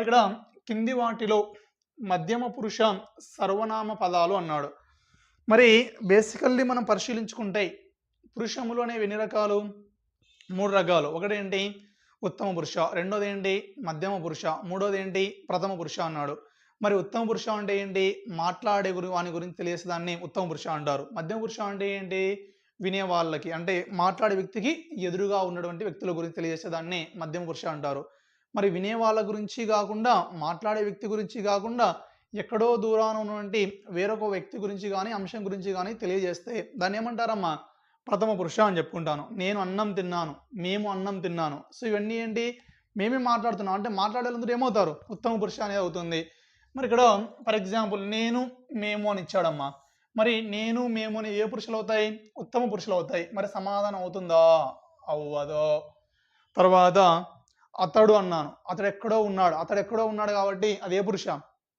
ఇక్కడ కింది వాటిలో మధ్యమ పురుష సర్వనామ పదాలు అన్నాడు. మరి బేసికల్లీ మనం పరిశీలించుకుంటే పురుషములు అనేవి ఎన్ని రకాలు? మూడు రకాలు. ఒకటి ఏంటి ఉత్తమ పురుష. రెండోది ఏంటి మధ్యమ పురుష. మూడోది ఏంటి ప్రథమ పురుష అన్నాడు. మరి ఉత్తమ పురుష అంటే ఏంటి? మాట్లాడే గురి వాని గురించి తెలియసే దాన్ని ఉత్తమ పురుష అంటారు. మధ్యమ పురుష అంటే ఏంటి? వినే వాళ్ళకి అంటే మాట్లాడే వ్యక్తికి ఎదురుగా ఉన్నటువంటి వ్యక్తుల గురించి తెలియజేసే దాన్ని మధ్యమ పురుష అంటారు. మరి వినే వాళ్ళ గురించి కాకుండా మాట్లాడే వ్యక్తి గురించి కాకుండా ఎక్కడో దూరాన ఉన్నటువంటి వేరొక వ్యక్తి గురించి కానీ అంశం గురించి కానీ తెలియజేస్తే దాన్ని ఏమంటారమ్మా? ప్రథమ పురుష అని చెప్పుకుంటాను. నేను అన్నం తిన్నాను మేము అన్నం తిన్నాను. సో ఇవన్నీ ఏంటి? మేమే మాట్లాడుతున్నాం. అంటే మాట్లాడేందుకు ఏమవుతారు? ఉత్తమ పురుష అనేది అవుతుంది. మరి ఇక్కడ ఫర్ ఎగ్జాంపుల్ నేను మేము అని ఇచ్చాడమ్మా. మరి నేను మేము అని ఏ పురుషులు అవుతాయి? ఉత్తమ పురుషులు అవుతాయి. మరి సమాధానం అవుతుందా? అవ్వదో. తర్వాత అతడు అన్నాను. అతడు ఎక్కడో ఉన్నాడు. అతడు ఎక్కడో ఉన్నాడు కాబట్టి అది ఏ పురుష.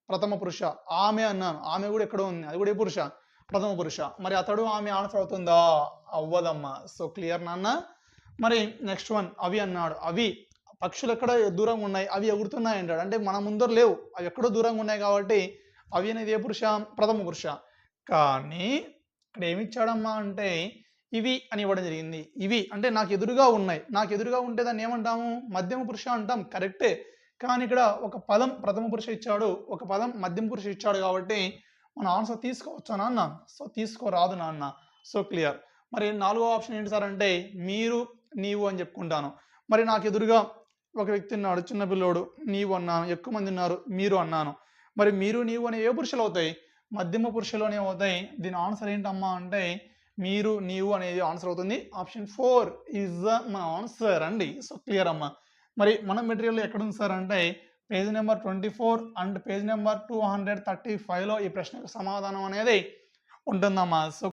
ప్రథమ పురుష. ఆమె అన్నాను. ఆమె కూడా ఎక్కడో ఉంది. అది కూడా ఏ పురుష. ప్రథమ పురుష. మరి అతడు ఆమె ఆన్సర్ అవుతుందా? అవ్వదమ్మా. సో క్లియర్ నాన్న? మరి నెక్స్ట్ వన్. అవి అన్నాడు. అవి పక్షులు ఎక్కడ దూరంగా ఉన్నాయి. అవి ఎగురుతున్నాయి అంటాడు. అంటే మన ముందర లేవు. అవి ఎక్కడో దూరంగా ఉన్నాయి కాబట్టి అవి అనేది ఏ పురుష? ప్రథమ పురుష. కానీ ఇక్కడ ఏమిచ్చాడమ్మా అంటే ఇవి అని ఇవ్వడం జరిగింది. ఇవి అంటే నాకు ఎదురుగా ఉన్నాయి. నాకు ఎదురుగా ఉంటే దాన్ని ఏమంటాము? మధ్యమ పురుష అంటాం. కరెక్టే. కానీ ఇక్కడ ఒక పదం ప్రథమ పురుష ఇచ్చాడు. ఒక పదం మధ్యమ పురుష ఇచ్చాడు కాబట్టి మన ఆన్సర్ తీసుకోవచ్చా నాన్న? సో తీసుకోరాదు నాన్న. సో క్లియర్ మరి నాలుగో ఆప్షన్ ఏంటి సార్ అంటే మీరు నీవు అని చెప్పుకుంటాను. మరి నాకు ఎదురుగా ఒక వ్యక్తి ఉన్నాడు చిన్న పిల్లోడు. నీవు అన్నాను. ఎక్కువ మంది ఉన్నారు. మీరు అన్నాను. మరి మీరు నీవు అనే ఏ పురుషులు అవుతాయి? మధ్యమ పురుషులోనే అవుతాయి. దీని ఆన్సర్ ఏంటమ్మా అంటే మీరు నీవు అనేది ఆన్సర్ అవుతుంది. ఆప్షన్ ఫోర్ ఈజ్ మన ఆన్సర్ అండి. సో క్లియర్ అమ్మా. మరి మన మెటీరియల్ ఎక్కడుంది సార్ అంటే page number twenty four and page number two hundred thirty ఫైవ్లో ఈ ప్రశ్నకు సమాధానం అనేది ఉంటుందమ్మా. సో